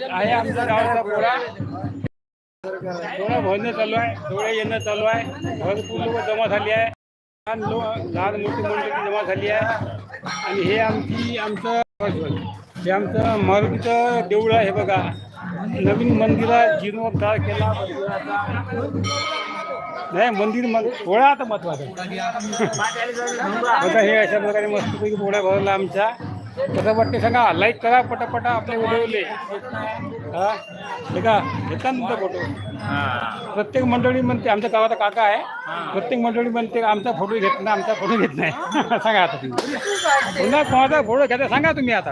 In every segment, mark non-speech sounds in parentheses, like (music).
आहे आमच्या गावाचा पोळा डोळा भरणं चालू आहे डोळे येणं चालू आहे. भरपूर लोक जमा झाली आहे. लहान लोक लहान मोठी मंडळी जमा झाली आहे. आणि हे आमची आमचं हे आमचं मारुतीचं देऊळ आहे हे बघा. नवीन मंदिरात जीर्णोद्धार केला. नाही मंदिर मग पोळा आता महत्त्वाचा बघा हे अशा प्रकारे मस्तपैकी पोळा भरला आमच्या. कसं वाटते सांगा लाईक करा पटापटा आपले उडवले हा? हे का? घेता फोटो प्रत्येक मंडळी म्हणते आमच्या गावाचा काका आहे. प्रत्येक मंडळी म्हणते आमचा फोटो घेत नाही आमचा फोटो घेत नाही. (laughs) सांगा आता तुम्ही. पुन्हा कोणाचा फोटो घ्यायचा सांगा तुम्ही आता.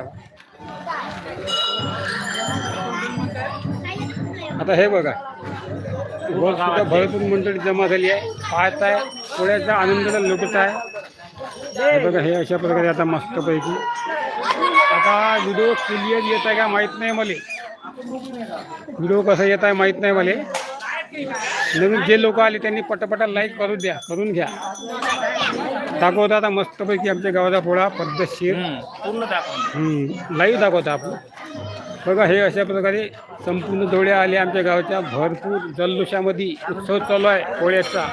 आता हे बघा. सुद्धा भरपूर मंडळी जमा झाली आहे. पाहत आहे पोळ्याचा आनंद लुटत आहे बघा हे अशा प्रकारे आता मस्तपैकी आता व्हिडिओ क्लिअर येत आहे का माहीत नाही मला. व्हिडिओ कसा येत आहे माहीत नाही मला. नवीन जे लोक आले त्यांनी पटापटा लाईक करू द्या करून घ्या. दाखवता आता मस्तपैकी आमच्या गावाचा पोळा पद्धतशीर. लाईव्ह दाखवता आपण. बघा हे अशा प्रकारे संपूर्ण जोड्या आल्या आमच्या गावाच्या. भरपूर जल्लोषामध्ये उत्सव चालू आहे पोळ्याचा.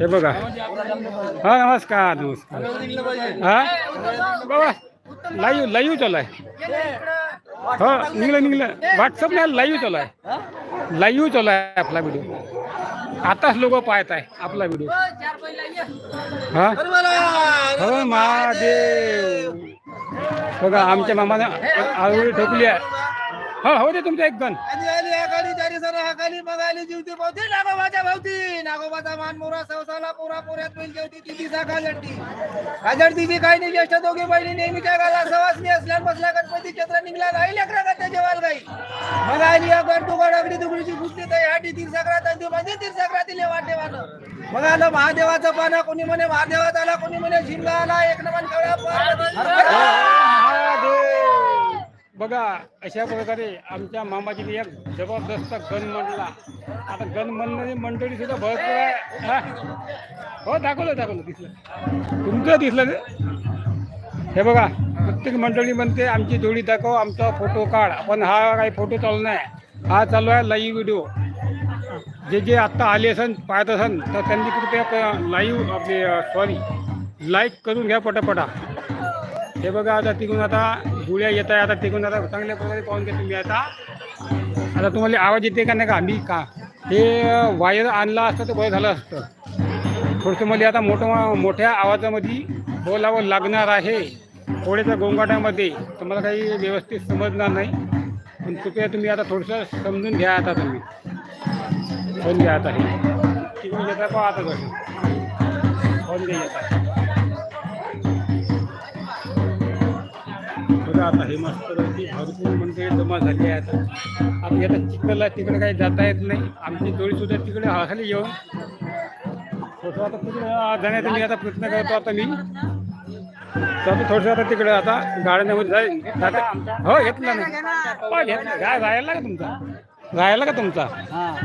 हे बघा. हा नमस्कार नमस्कार. हा? बाबा लाईव्ह लाईव्ह चालू आहे. हो निघलं निघलं. व्हॉट्सअपला लाईव्ह चालू आहे. लाईव्ह चालू आहे आपला व्हिडिओ आताच लोक पाहत आहे आपला व्हिडिओ हा? हो महादेव. बघा आमच्या मामानं आवडी ठोकली आहे. हो हो दे तुमचं एक गण. आली आली आकाली चारी सर हाकाली बघाली जीवती पावती. नागोबाच्या भावती नागोबाचा मान मोरा सवसाला पोरा पोऱ्यात बैल जेवती काही नाही ज्येष्ठ दोघे बहिणी नेहमीच्या गाला सवासनी असल्या बसल्या गणपती चित्र निघला. गाई लेकरा गात्या जेवाल गाई मग आली अगड दुगड अगडी दुगडीची फुटली तर हाटी तीर सक्रात अंतिम म्हणजे तीर सक्रातील वाटेवानं. मग आलं महादेवाचं पानं कोणी म्हणे महादेवात आला कोणी म्हणे शिमला आला एक नमन कळा महादेव. बघा अशा प्रकारे आमच्या मामाजीने एक जबरदस्त गण म्हणला आता गण म्हणणारी मंडळी सुद्धा भरपूर आहे. हो? दाखवलं दाखवलं दिसलं. तुमचं दिसलं ते हे बघा प्रत्येक मंडळी म्हणते आमची जोडी दाखव आमचा फोटो काढ. पण हा काही फोटो चालू नाही. हा चालू आहे लाईव्ह व्हिडिओ जे जे आत्ता आले असन पाहत असन तर त्यांनी कृपया लाईव्ह आपले सॉरी लाईक करून घ्या पटापटा. हे बघा आता तिकडून आता गुळ्या येत आहे आता तिकडून आता चांगल्या प्रकारे पाहून घ्या तुम्ही आता. आता तुम्हाला आवाज येते का नाही का? मी का? हे वायर आणला असतं तर बरं झालं असतं. थोडंसं मला आता मोठं मोठ्या आवाजामध्ये बोलावं लागणार आहे. थोड्याच्या गोंगाटामध्ये. तुम्हाला काही व्यवस्थित समजणार नाही. पण कृपया तुम्ही आता थोडंसं समजून घ्या आता तुम्ही. फोन घ्या आता हे. तिकडून येता पाहा आता कसं फोन घ्या येत. आहे. बघा आता हे मस्तपैकी भरपूर मंडळी जमा झाली आहेत. आता आता चिखलला तिकडे काही जाता येत नाही. आमची जोडी सुद्धा तिकडे खाली येऊन. थोडंसं आता तिकडे जाण्याचा मी आता प्रयत्न करतो आता मी. तर थोडंसं आता तिकडे आता गाड्यांमध्ये जाईल जाता हो घेतला ना. हो घेतला. काय राहायला का तुमचा? राहायला का तुमचा?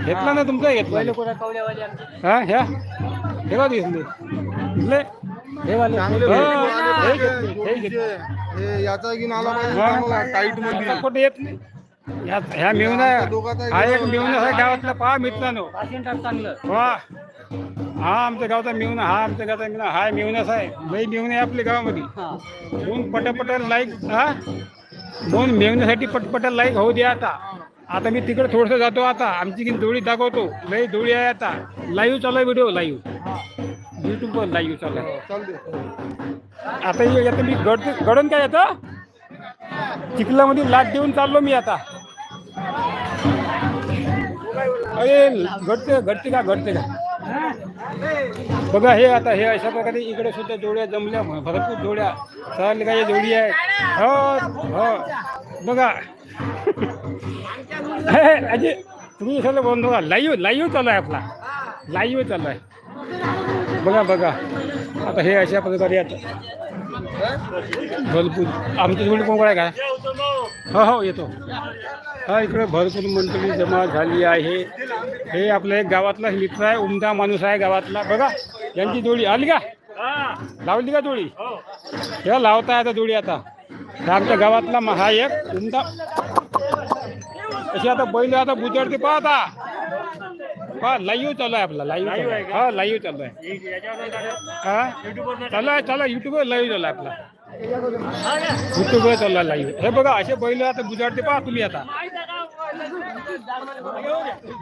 घेतला ना तुमचा घेतला. हा ह्या. हे का दिसले दिसले हे वाले हो, हे घेतले, हे घेतले. हे याचा घेऊन आला पाहिजे हा. चांगला टाईटमध्ये. आता कुठे येत नाही. ह्या ह्या मिळून हा एक मिळून आहे. गावातला. पहा मित्रांनो. वा हा आमच्या गावचा मिळून हा आमच्या गावचा मिळून हा मिळूनच आहे. लई मिळून आहे आपल्या गावामध्ये. दोन पटापट लाईक हा? दोन मिळवण्यासाठी पटपट लाईक होऊ द्या आता. आता मी तिकडे थोडंसं जातो आता. आमची की जोडी दाखवतो. लई जोडी आहे आता. लाईव्ह चालू आहे व्हिडिओ लाईव्ह युट्यूबवर लाईव्ह चालू आहे. चालते आता हे आता मी गड गडून काय येतं चिखलामध्ये लाट देऊन चाललो मी आता. अरे घडते घडते का घडते का? बघा हे आता हे अशा प्रकारे इकडे सुद्धा जोड्या जमल्या भरपूर जोड्या. चालल्या काही जोडी आहे. हो हो. बघा. हे, अजय तुम्ही सगळं बंद बघा लाईव्ह लाईव्ह चालू आहे आपला. लाईव्ह चालू आहे. बघा बघा. आता हे अशा प्रकारे आता भरपूर. आमची जोडी कोण आहे का? हो हो येतो. हा इकडे भरपूर मंडळी जमा झाली आहे. हे आपलं एक गावातला मित्र आहे उमदा माणूस आहे गावातला. बघा यांची जोडी आली का? लावली का जोडी? हे लावता आता जोडी आता. आमच्या गावातला हा एक उमदा. अशी आता बैल आता बुजडते पाहता. हा पहा लाईव्ह चालू आहे आपला लाईव्ह चालू आहे. हा लाईव्ह चालू आहे. हा? चालू आहे चालू आहे. युट्यूबवर लाईव्ह चालू आहे आपला. युट्यूबवर चालू आहे लाईव्ह हे बघा असे बैल आता बुजाडते पहा तुम्ही आता.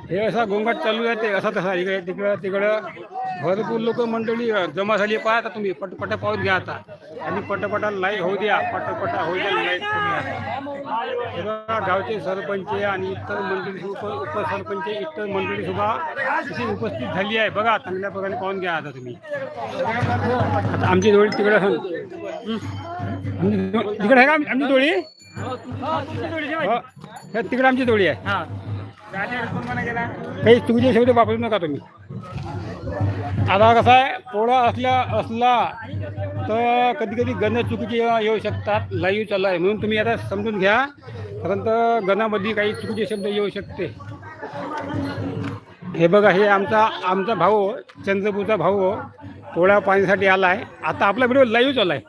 हे असा गोंगाट चालू आहे ते असा तसा इकडे तिकडं तिकडं. भरपूर लोक मंडळी जमा झाली पहा आता तुम्ही पट पाऊस घ्या आता. आणि पटपटा लाईक होऊ द्या पटपटा होऊ द्या लाईक तुम्ही आता बघा गावचे सरपंच आणि इतर मंडळी उप उपसरपंच इतर मंडळी सुद्धा इथे उपस्थित झाली आहे. बघा चांगल्या प्रकारे पाहून घ्या आता तुम्ही. आता आमची जोडी तिकडे हं? तिकडे आहे का आम- आमची जोडी? हो. हे तिकडे आमची जोडी आहे. काही चुकीचे शब्द वापरू नका तुम्ही. आता कसं आहे पोळा असल्या असला तर कधी कधी गण चुकीचे येऊ शकतात लाईव्ह चालू आहे. म्हणून तुम्ही आता समजून घ्या कारण तर गणामध्ये काही चुकीचे शब्द येऊ शकते. हे बघा हे आमचा आमचा भाऊ चंद्रपूरचा भाऊ पोळा पाण्यासाठी आला आहे आता आपला व्हिडिओ लाईव्ह चालू आहे.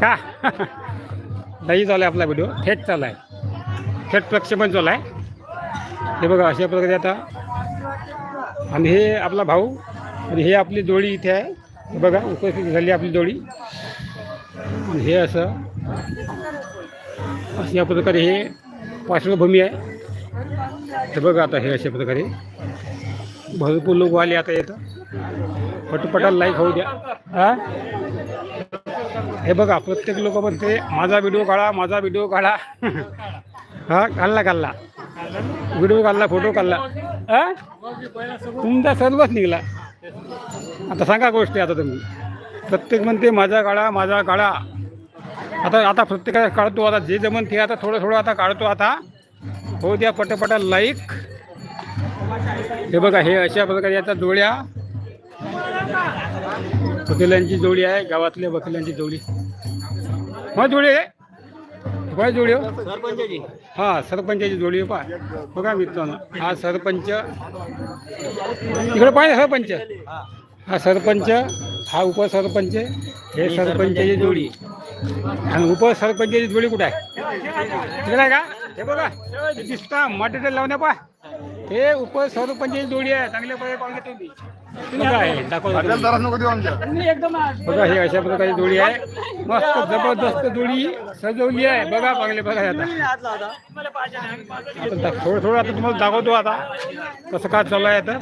का? (laughs) लाईव्ह चालू आहे आपला व्हिडिओ थेट चालू आहे. थेट प्रक्षेपण चालू आहे. हे बघा अशा प्रकारे आता आणि हे आपला भाऊ आणि हे आपली जोडी इथे आहे. बघा उपस्थित झाली आपली जोडी. आणि हे असं अशा प्रकारे हे पार्श्वभूमी आहे. हे बघा आता हे अशा प्रकारे. भरपूर लोक आले आता येतं पटपटाला लाईक होऊ द्या. हा? हे बघा प्रत्येक लोक म्हणते माझा व्हिडिओ काढा माझा व्हिडिओ काढा. (laughs) हा काढला काढला व्हिडिओ काढला फोटो काढला हा? तुमचा सर्वच निघाला. आता सांगा गोष्टी आता तुम्ही. प्रत्येक म्हणते माझा काळा माझा काढा आता आता प्रत्येकाला काढतो आता जे जमन ते आता थोडं थोडं आता काढतो आता. हो द्या पटापटा लाईक हे बघा हे अशा प्रकारे आता जोड्या. वकिलांची जोडी आहे गावातल्या वकिलांची जोडी. मग जोडी आहे. काय जोडी हो? सरपंचजी हा सरपंचाची जोडी आहे पा बघा मित्रांनो हा सरपंच. इकडे पाहिजे सरपंच. हा सरपंच हा उपसरपंच हे सरपंचाची जोडी. आणि उपसरपंचाची जोडी कुठे आहे? तिकडे आहे का? हे बघा. हे दिसता मटेरियल लावण्या पा हे उपसरपंचाची जोडी आहे. चांगल्या प्रकारे पाहून घेतो मी तुम्ही आहे? तुम्ही. बघा हे अशा प्रकारे जोडी आहे. मस्त जबरदस्त जोडी सजवली आहे. बघा चांगले बघा हे आता. आता दा- थोडं थोडं आता तुम्हाला दाखवतो आता. कसं काय चालू आहे आता.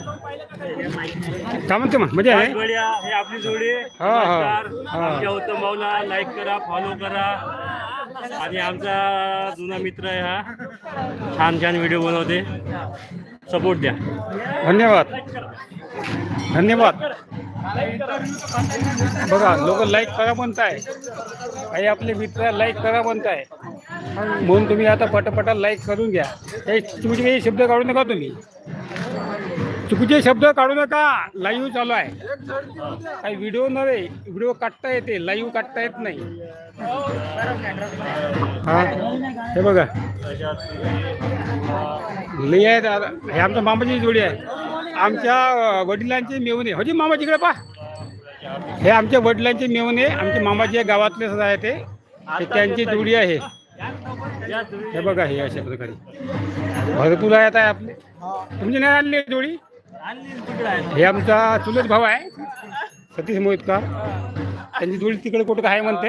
काय म्हणते मग? म्हणजे आहे? बढिया हे आपली जोडी. हा, हा, नमस्कार. हा. आमच्या उत्तम भाऊला लाईक करा फॉलो करा. आणि आमचा जुना मित्र आहे हा. छान छान व्हिडिओ बनवते. सपोर्ट द्या. धन्यवाद. धन्यवाद. बघा लोक लाईक करा म्हणताय. काही आपले मित्र लाईक करा म्हणताय. म्हणून तुम्ही आता पटापटा लाईक करून घ्या. काही चुकीचे काही शब्द काढू नका तुम्ही. चुकीचे शब्द काढू नका. लाईव्ह चालू आहे. काही व्हिडिओ नव्हे व्हिडिओ काढता येते. लाईव्ह काढता येत नाही. हा हे बघा. लई आहे दादा. हे आमच्या मामाची जोडी आहे. आमच्या वडिलांचे मेवणे होजी मामा तिकडे पा हे आमच्या वडिलांचे मेवणे आमच्या मामाचे गावातले सुद्धा आहे ते. त्यांची जोडी आहे. हे बघा हे अशा प्रकारे. भरपूर आहेत आहे आपले. तुमची नाही आणली जोडी? हे आमचा चुलत भाऊ आहे. सतीश मोहितकर. त्यांची जोडी तिकडे कुठं आहे म्हणते?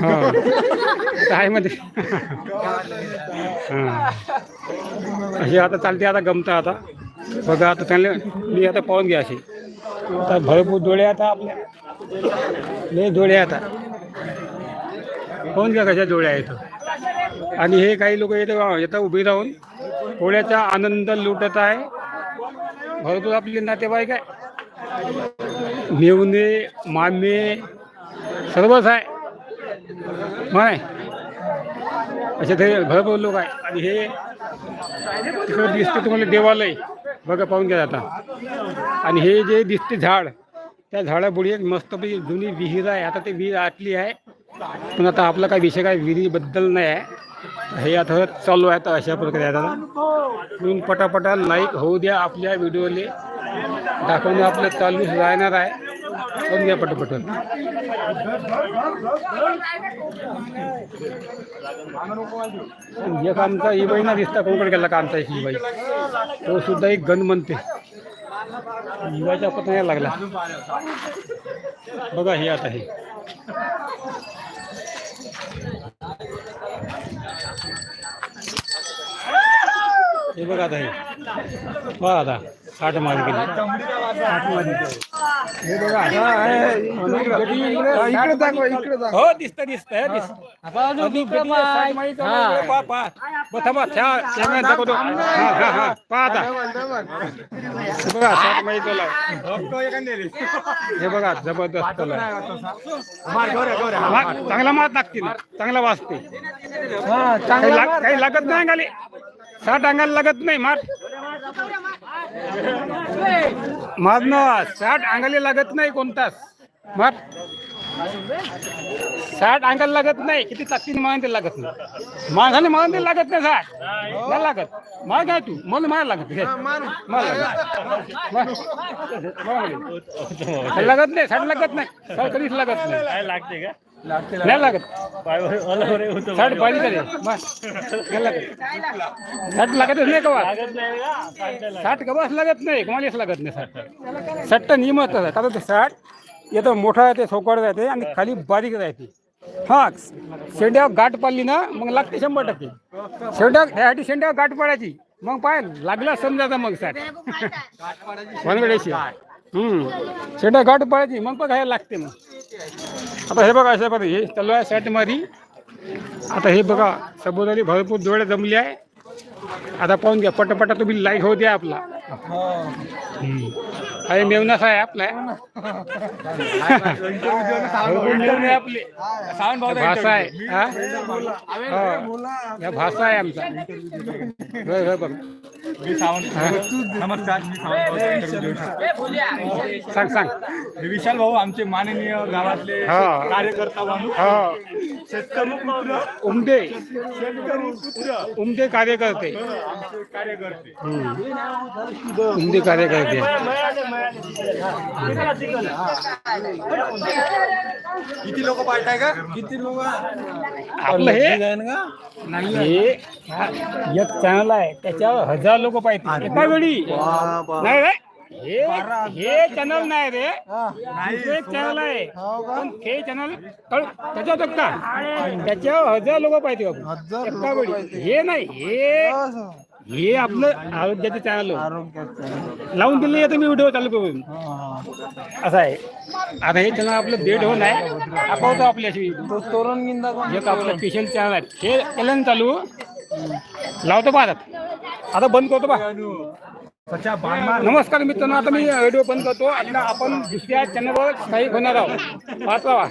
हा. आहे म्हणते. हां. आता चालते आता गमतं आता. बघा आता त्यांना मी आता पाहून घ्या अशी. आता भरपूर डोळे आता आपल्या. लय डोळे आता. पाहून घ्या कशा डोळ्या आहेत. आणि हे काही लोक येतं येतं उभे राहून. पोळ्याचा आनंद लुटत आहे. भरपूर आपले नातेवाईक आहे? मेवणे मामे सर्वच आहे. माय असे ते भरपूर लोक आहे. आणि हे तिकडे दिसते तुम्हाला देवालय. बघा पाहून घ्या आता. आणि हे जे दिसते झाड त्या झाडापुढे एक मस्तपैकी जुनी विहीर आहे. आता ते विहीर आटली आहे. पण आता आपला काय विषय काय विहिरीबद्दल नाही आहे. हे आता चालू आहे तर अशा प्रकारे आता. म्हणून पटापटा लाईक होऊ द्या आपल्या व्हिडिओले दाखवणं आपलं चालू राहणार आहे. होऊन घ्या पटपट एक आमचा ही बाई ना दिसता कोणकडे गेला का आमचा ही बाई? तो सुद्धा एक गण म्हणते. युवाच्या पत्नी लागला. बघा हे आता हे. हे बघा आता हे. बघा आता साठ माल गेली हे बघा इकडे दाखवा इकडे दाखवा. हो दिसतं दिसतं थांबा दाखवतो. हा हा हा. हे बघा तोला हे जबरदस्त चांगला मात लागतील. चांगला वाजते. काही लाग- काही लागत नाही अंगाले साठ अंगाला लागत नाही मार. मार ना साठ अंगाला लागत नाही कोणताच मार. साठ अंगाला लागत नाही किती ताकदीने ते लागत नाही. माणसाने ते लागत नाही साठ. नाही लागत. मार काय तू? मला मार लागत लागत. नाही साठ लागत नाही. कधीच लागत नाही. लागते का? नाही लागत. साठ पाहिजे तरी. बस. नाही लागत. साठ लागतच नाही कवा. लागत नाही का? सांगता लागत. साठ कवाच लागत नाही. कोणालाच लागत नाही साठ. साठ तर नियमच आहे. का ते साठ येतं मोठं राहते सोकड राहते आणि खाली बारीक राहते हा शेंड्यावर गाठ पाडली ना मग लागते शंभर टक्के. शेंड्या त्यासाठी शेंड्यावर गाठ पाडायची. मग पाय लागला समजायचा मग साठ. वनगड्याची हम्म. शेंड्या गाठ पाडायची मग पण घ्यायला लागते मग. आता हे बघा अशा बघा हे चालू आहे सेटमध्ये आता हे बघा सभोवताली भरपूर डोळे जमले आहे. आता पाहून घ्या पटापटा तुम्ही लाईक होऊ द्या आपला. हम्म. अरे मेवनास आहे आपला. मेवणे आपले भाषा आहे हा? हो. या भाषा आहे आमचा. होय, होय, बघ. हा. नमस्कार मी सावंत सांग सांग. विशाल भाऊ आमचे माननीय गावातले हा. कार्यकर्ता माणूस हो. शेतकरी पुत्र उमदे. शेतकरी पुत्र उमदे कार्यकर्ते. आमचे कार्यकर्ते. उमदे कार्यकर्ते. किती लोक पाहताय का? किती लोक? आपलं हे? हे हा, एक चॅनल आहे. त्याच्यावर हजार लोक पाहिजे एका वेळी. नाही रे. हे हे चॅनल नाही रे. एक चॅनल आहे. पण हे चॅनल त्याच्यावर बघ का? त्याच्यावर हजार लोक पाहिजे बाबू. एका वेळी. हे नाही हे हे आपलं आरोग्याचं चॅनल लावून दिले येतं मी व्हिडिओ चालू करून. असं आहे. आता हे त्यांना आपलं डेट होऊन आहे. दाखवतो आपल्याशी. एक आपलं स्पेशल चॅनल आहे. हे केलं ना चालू? लावतो पाहतात आता. बंद करतो बा नमस्कार मित्रांनो आता मी व्हिडिओ बंद करतो. आता आपण दुसऱ्या चॅनलवर स्थायिक होणार आहोत. पाहत राहा.